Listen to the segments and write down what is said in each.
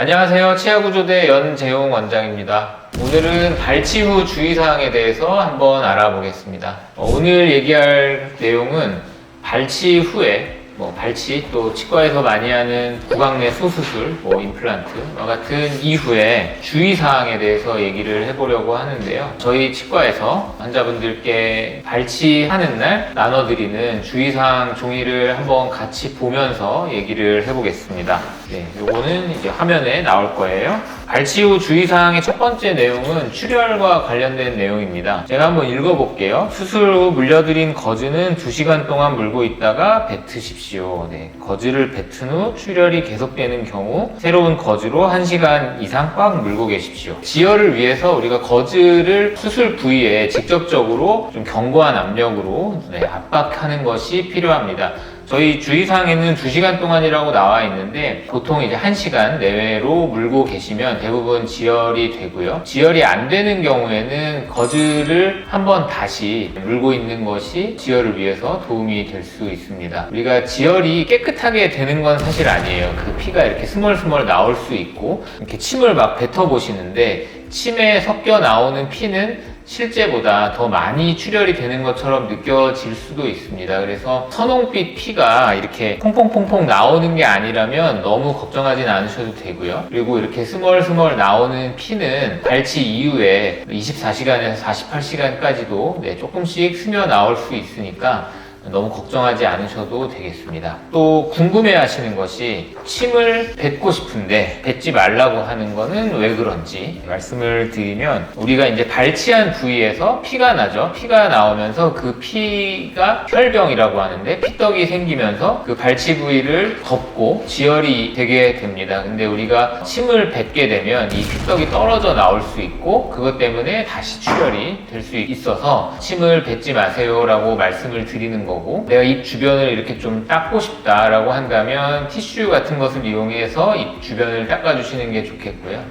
안녕하세요. 치아구조대 연재용 원장입니다. 오늘은 발치 후 주의사항에 대해서 한번 알아보겠습니다. 어, 오늘 얘기할 내용은 발치 후에 뭐 발치 또 치과에서 많이 하는 구강 내 소수술, 뭐 임플란트와 같은 이후에 주의사항에 대해서 얘기를 해보려고 하는데요. 저희 치과에서 환자분들께 발치하는 날 나눠드리는 주의사항 종이를 한번 같이 보면서 얘기를 해보겠습니다. 네, 요거는 이제 화면에 나올 거예요. 발치 후 주의사항의 첫 번째 내용은 출혈과 관련된 내용입니다. 제가 한번 읽어볼게요. 수술 후 물려드린 거즈는 2시간 동안 물고 있다가 뱉으십시오. 네, 거즈를 뱉은 후 출혈이 계속되는 경우 새로운 거즈로 1시간 이상 꽉 물고 계십시오. 지혈을 위해서 우리가 거즈를 수술 부위에 직접적으로 좀 견고한 압력으로 네, 압박하는 것이 필요합니다. 저희 주의사항에는 2시간 동안이라고 나와 있는데 보통 이제 1시간 내외로 물고 계시면 대부분 지혈이 되고요. 지혈이 안 되는 경우에는 거즈를 한번 다시 물고 있는 것이 지혈을 위해서 도움이 될 수 있습니다. 우리가 지혈이 깨끗하게 되는 건 사실 아니에요. 그 피가 이렇게 스멀스멀 나올 수 있고 이렇게 침을 막 뱉어 보시는데 침에 섞여 나오는 피는 실제보다 더 많이 출혈이 되는 것처럼 느껴질 수도 있습니다. 그래서 선홍빛 피가 이렇게 퐁퐁퐁퐁 나오는 게 아니라면 너무 걱정하진 않으셔도 되고요. 그리고 이렇게 스멀스멀 나오는 피는 발치 이후에 24시간에서 48시간까지도 네, 조금씩 스며 나올 수 있으니까 너무 걱정하지 않으셔도 되겠습니다. 또 궁금해 하시는 것이 침을 뱉고 싶은데 뱉지 말라고 하는 거는 왜 그런지 말씀을 드리면 우리가 이제 발치한 부위에서 피가 나죠. 피가 나오면서 그 피가 혈병이라고 하는데 피떡이 생기면서 그 발치 부위를 덮고 지혈이 되게 됩니다. 근데 우리가 침을 뱉게 되면 이 피떡이 떨어져 나올 수 있고 그것 때문에 다시 출혈이 될 수 있어서 침을 뱉지 마세요라고 말씀을 드리는 거고 내가 입 주변을 이렇게 좀 닦고 싶다라고 한다면 티슈 같은 것을 이용해서 입 주변을 닦아주시는 게 좋겠고요.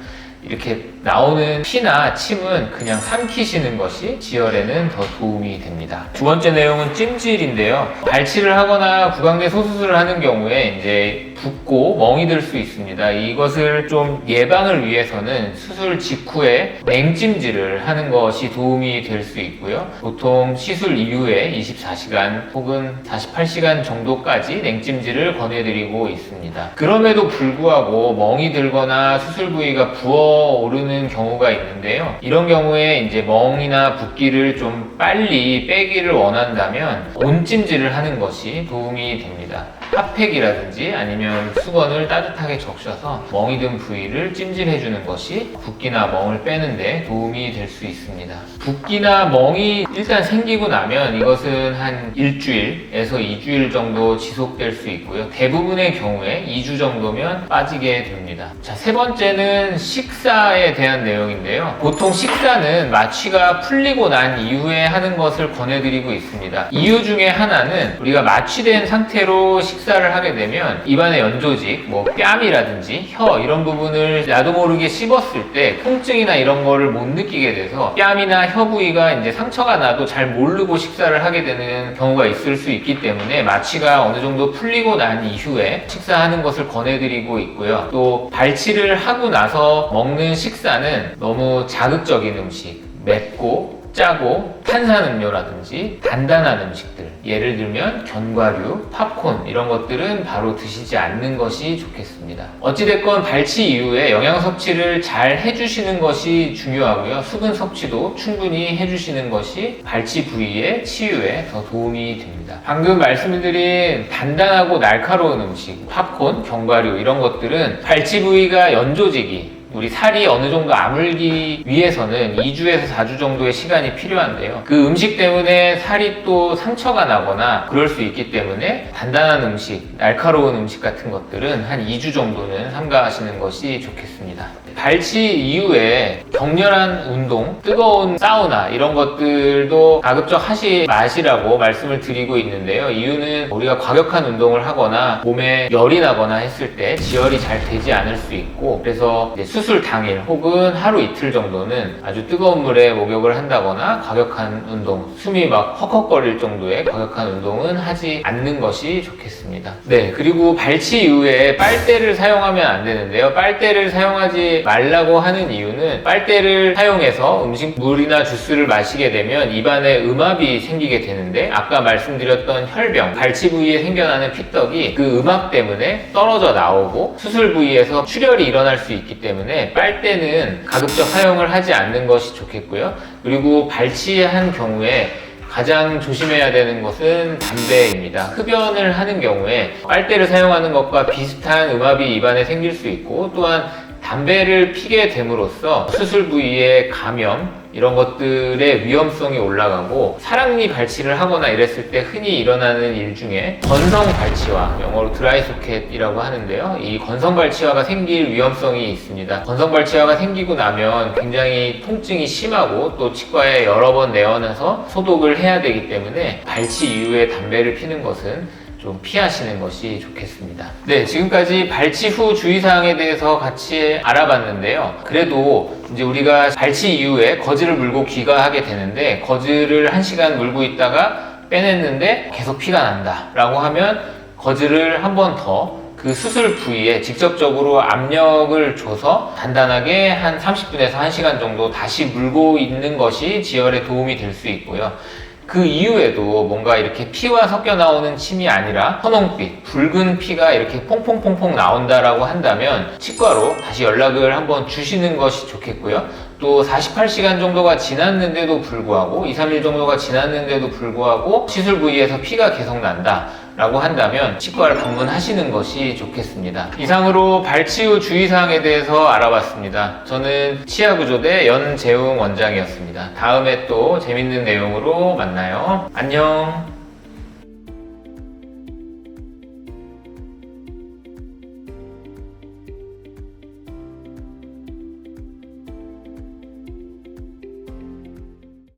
이렇게 나오는 피나 침은 그냥 삼키시는 것이 지혈에는 더 도움이 됩니다. 두 번째 내용은 찜질인데요. 발치를 하거나 구강내 소수술을 하는 경우에 이제 붓고 멍이 들 수 있습니다. 이것을 좀 예방을 위해서는 수술 직후에 냉찜질을 하는 것이 도움이 될 수 있고요. 보통 시술 이후에 24시간 혹은 48시간 정도까지 냉찜질을 권해드리고 있습니다. 그럼에도 불구하고 멍이 들거나 수술 부위가 부어 오르는 경우가 있는데요. 이런 경우에 이제 멍이나 붓기를 좀 빨리 빼기를 원한다면 온찜질을 하는 것이 도움이 됩니다. 핫팩이라든지 아니면 수건을 따뜻하게 적셔서 멍이 든 부위를 찜질해 주는 것이 붓기나 멍을 빼는데 도움이 될 수 있습니다. 붓기나 멍이 일단 생기고 나면 이것은 한 일주일에서 2주일 정도 지속될 수 있고요. 대부분의 경우에 2주 정도면 빠지게 됩니다. 자, 세 번째는 식사 에 대한 내용인데요. 보통 식사는 마취가 풀리고 난 이후에 하는 것을 권해드리고 있습니다. 이유 중에 하나는 우리가 마취된 상태로 식사를 하게 되면 입안의 연조직, 뭐 뺨이라든지 혀 이런 부분을 나도 모르게 씹었을 때 통증이나 이런 거를 못 느끼게 돼서 뺨이나 혀 부위가 이제 상처가 나도 잘 모르고 식사를 하게 되는 경우가 있을 수 있기 때문에 마취가 어느 정도 풀리고 난 이후에 식사하는 것을 권해드리고 있고요. 또 발치를 하고 나서 먹는 식사는 너무 자극적인 음식, 맵고 짜고 탄산음료라든지 단단한 음식들 예를 들면 견과류, 팝콘 이런 것들은 바로 드시지 않는 것이 좋겠습니다. 어찌됐건 발치 이후에 영양 섭취를 잘 해주시는 것이 중요하고요. 수분 섭취도 충분히 해주시는 것이 발치 부위의 치유에 더 도움이 됩니다. 방금 말씀드린 단단하고 날카로운 음식, 팝콘, 견과류 이런 것들은 발치 부위가 연조직이 우리 살이 어느 정도 아물기 위해서는 2주에서 4주 정도의 시간이 필요한데요. 그 음식 때문에 살이 또 상처가 나거나 그럴 수 있기 때문에 단단한 음식, 날카로운 음식 같은 것들은 한 2주 정도는 삼가하시는 것이 좋겠습니다. 발치 이후에 격렬한 운동, 뜨거운 사우나 이런 것들도 가급적 하지 마시라고 말씀을 드리고 있는데요. 이유는 우리가 과격한 운동을 하거나 몸에 열이 나거나 했을 때 지혈이 잘 되지 않을 수 있고 그래서 수술 당일 혹은 하루 이틀 정도는 아주 뜨거운 물에 목욕을 한다거나 과격한 운동, 숨이 막 헉헉거릴 정도의 과격한 운동은 하지 않는 것이 좋겠습니다. 네, 그리고 발치 이후에 빨대를 사용하면 안 되는데요. 빨대를 사용하지 말라고 하는 이유는 빨대를 사용해서 음식물이나 주스를 마시게 되면 입안에 음압이 생기게 되는데 아까 말씀드렸던 혈병, 발치 부위에 생겨나는 피떡이 그 음압 때문에 떨어져 나오고 수술 부위에서 출혈이 일어날 수 있기 때문에 빨대는 가급적 사용을 하지 않는 것이 좋겠고요. 그리고 발치한 경우에 가장 조심해야 되는 것은 담배입니다. 흡연을 하는 경우에 빨대를 사용하는 것과 비슷한 음압이 입안에 생길 수 있고 또한 담배를 피게 됨으로써 수술 부위의 감염 이런 것들의 위험성이 올라가고 사랑니 발치를 하거나 이랬을 때 흔히 일어나는 일 중에 건성 발치와 영어로 드라이 소켓이라고 하는데요. 이 건성 발치화가 생길 위험성이 있습니다. 건성 발치화가 생기고 나면 굉장히 통증이 심하고 또 치과에 여러 번 내원해서 소독을 해야 되기 때문에 발치 이후에 담배를 피는 것은 좀 피하시는 것이 좋겠습니다. 네, 지금까지 발치 후 주의사항에 대해서 같이 알아봤는데요. 그래도 이제 우리가 발치 이후에 거즈를 물고 귀가하게 되는데 거즈를 한 시간 물고 있다가 빼냈는데 계속 피가 난다 라고 하면 거즈를 한 번 더 그 수술 부위에 직접적으로 압력을 줘서 단단하게 한 30분에서 1시간 정도 다시 물고 있는 것이 지혈에 도움이 될 수 있고요. 그 이후에도 뭔가 이렇게 피와 섞여 나오는 침이 아니라 선홍빛, 붉은 피가 이렇게 퐁퐁퐁퐁 나온다라고 한다면 치과로 다시 연락을 한번 주시는 것이 좋겠고요. 또 48시간 정도가 지났는데도 불구하고 2, 3일 정도가 지났는데도 불구하고 시술 부위에서 피가 계속 난다. 라고 한다면 치과를 방문하시는 것이 좋겠습니다. 이상으로 발치 후 주의사항에 대해서 알아봤습니다. 저는 치아구조대 연재웅 원장이었습니다. 다음에 또 재밌는 내용으로 만나요. 안녕.